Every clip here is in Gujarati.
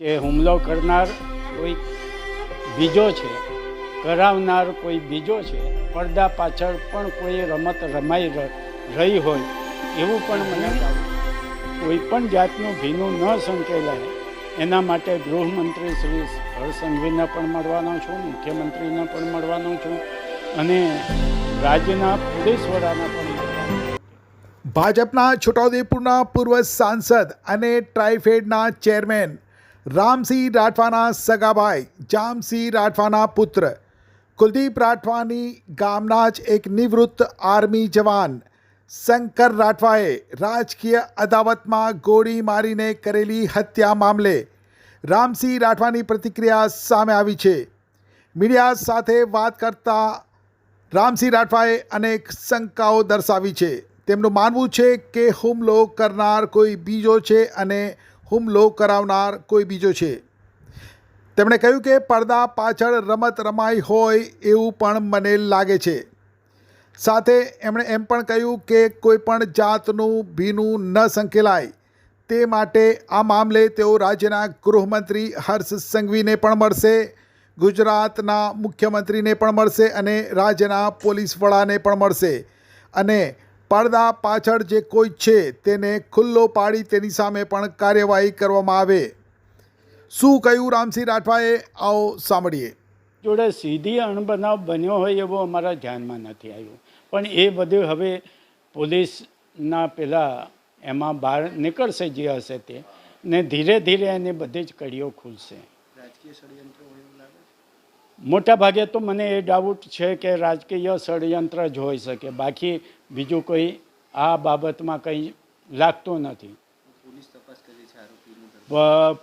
કે હુમલો કરનાર કોઈ બીજો છે કરાવનાર કોઈ બીજો છે પડદા પાછળ પણ કોઈ રમત રમાઈ રહી હોય એવું પણ મને લાગે કોઈ પણ જાતનું ભીનું ન સંકેલાય. એના માટે ગૃહમંત્રી શ્રી હરસંઘવીને પણ મળવાનો છું મુખ્યમંત્રીને પણ મળવાનો છું અને રાજ્યના પોલીસ વડાને પણ મળવાનો છું. ભાજપના છોટાઉદેપુરના પૂર્વ સાંસદ અને ટ્રાઇફેડના ચેરમેન રામસિંહ રાઠવાના સગાભાઈ, જામસિંહ રાઠવાના પુત્ર, કુલદીપ રાઠવાની ગામના જ એક નિવૃત્ત આર્મી જવાન, શંકર રાઠવાએ રાજકીય અદાવતમાં ગોળી મારીને કરેલી હત્યા મામલે રામસિંહ રાઠવાની પ્રતિક્રિયા સામે આવી છે. મીડિયા સાથે વાત કરતા રામસિંહ રાઠવાએ અનેક શંકાઓ દર્શાવી છે. તેમનું માનવું છે કે હુમલો કરનાર કોઈ બીજો છે અને હુમલો કરાવનાર કોઈ બીજો છે. તેમણે કહ્યું કે પડદા પાછળ રમત રમાઈ હોય એવું પણ મને લાગે છે. સાથે એમણે એમ પણ કહ્યું કે કોઈપણ જાતનું ભીનું ન સંકેલાય. તે માટે આ મામલે તેઓ રાજ્યના ગૃહમંત્રી હર્ષ સંઘવીને પણ મળશે, ગુજરાતના મુખ્યમંત્રીને પણ મળશે અને રાજ્યના પોલીસ વડાને પણ મળશે. અને પડદા પાછળ જે કોઈ છે તેને ખુલ્લો પાડી તેની સામે પણ કાર્યવાહી કરવામાં આવે. શું કહ્યું રામસિંહ રાઠવાએ? આવો સાંભળીએ. જોડે સીધી અણબનાવ બન્યો હોય એવો અમારા ધ્યાનમાં નથી આવ્યું. પણ એ બધું હવે પોલીસના પેલા એમાં બહાર નીકળશે જે હશે તે ને ધીરે ધીરે એની બધી જ કડીઓ ખુલશે. મોટા ભાગે તો મને એ ડાઉટ છે કે રાજકીય ષડયંત્ર જ હોઈ શકે. બાકી બીજું કોઈ આ બાબતમાં કંઈ લાગતું નથી.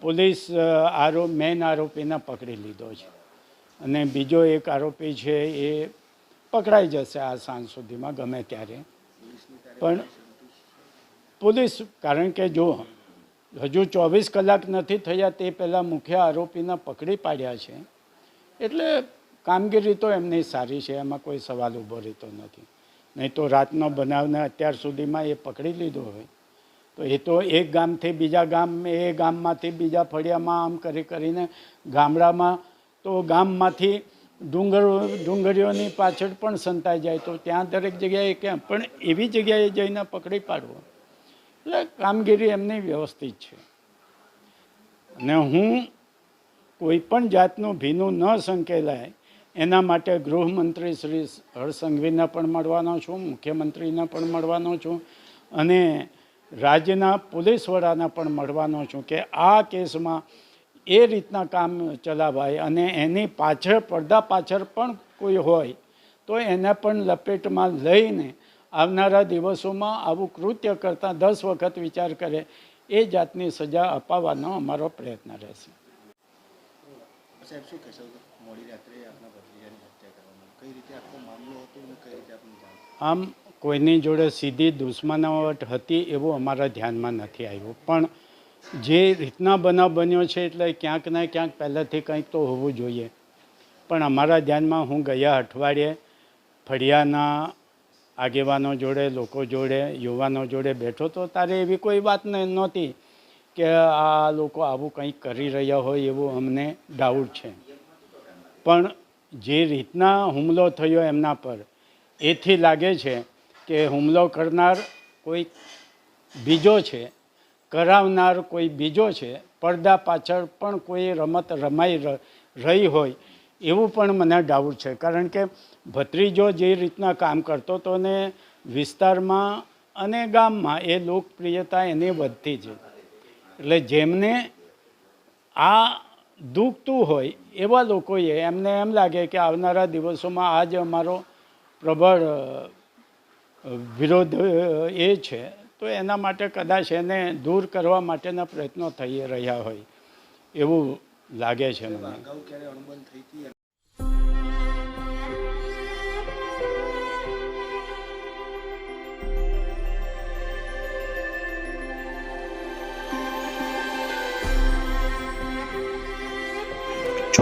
પોલીસ આરો મેન આરોપીને પકડી લીધો છે. અને બીજો એક આરોપી છે એ પકડાઈ જશે આ સાંજ સુધીમાં ગમે ત્યારે. પણ પોલીસ કારણ કે જો હજુ ચોવીસ કલાક નથી થયા તે પહેલાં મુખ્ય આરોપીને પકડી પાડ્યા છે. એટલે કામગીરી તો એમની સારી છે, એમાં કોઈ સવાલ ઊભો રહેતો નથી. નહીં તો રાતનો બનાવને અત્યાર સુધીમાં એ પકડી લીધો હોય. તો એ તો એક ગામથી બીજા ગામ, એ ગામમાંથી બીજા ફળિયામાં આમ કરી કરીને ગામડામાં તો ગામમાંથી ડુંગર, ડુંગરીઓની પાછળ પણ સંતાઈ જાય. તો ત્યાં દરેક જગ્યાએ ક્યાં પણ એવી જગ્યાએ જઈને પકડી પાડવો. એટલે કામગીરી એમની વ્યવસ્થિત છે. અને હું કોઈ પણ જાતનું ભીનું ન સંકેલાય. એના માટે ગૃહમંત્રી શ્રી હરસંઘવીને પણ મળવાનો છું, મુખ્યમંત્રીને પણ મળવાનો છું અને રાજ્યના પોલીસ વડાને પણ મળવાનો છું કે આ કેસમાં એ રીતના કામ ચલાવાય અને એની પાછળ, પડદા પાછળ પણ કોઈ હોય તો એને પણ લપેટમાં લઈને આવનારા દિવસોમાં આવું કૃત્ય કરતાં દસ વખત વિચાર કરે એ જાતની સજા અપાવવાનો અમારો પ્રયત્ન રહેશે. સાહેબ, શું કહેશો? મોડી રાત્રે આપના ભત્રીજાની હત્યા કરવામાં કઈ રીતે આખો મામલો હતો અને કઈ રીતે જાણ? આમ કોઈની જોડે સીધી દુશ્મનાવટ હતી એવું અમારા ધ્યાનમાં નથી આવ્યું. પણ જે રીતના બનાવ બન્યો છે એટલે ક્યાંક ને ક્યાંક પહેલાંથી કંઈક તો હોવું જોઈએ. પણ અમારા ધ્યાનમાં હું ગયા અઠવાડિયે ફળિયાના આગેવાનો જોડે, લોકો જોડે, યુવાનો જોડે બેઠો તો તારે એવી કોઈ વાત નહોતી. કે આ લોકો આવું કંઈક કરી રહ્યા હોય એવું અમને ડાઉટ છે. પણ જે રીતના હુમલો થયો એમના પર, એથી લાગે છે કે હુમલો કરનાર કોઈ બીજો છે, કરાવનાર કોઈ બીજો છે, પડદા પાછળ પણ કોઈ રમત રમાઈ રહી હોય એવું પણ મને ડાઉટ છે. કારણ કે ભત્રીજો જે રીતના કામ કરતો હતો ને વિસ્તારમાં અને ગામમાં એ લોકપ્રિયતા એની વધતી છે એટલે જેમને આ દુખતું હોય એવા લોકોએ એમને એમ લાગે કે આવનારા દિવસોમાં આ જ અમારો પ્રબળ વિરોધ એ છે, તો એના માટે કદાચ એને દૂર કરવા માટેના પ્રયત્નો થઈ રહ્યા હોય એવું લાગે છે મને.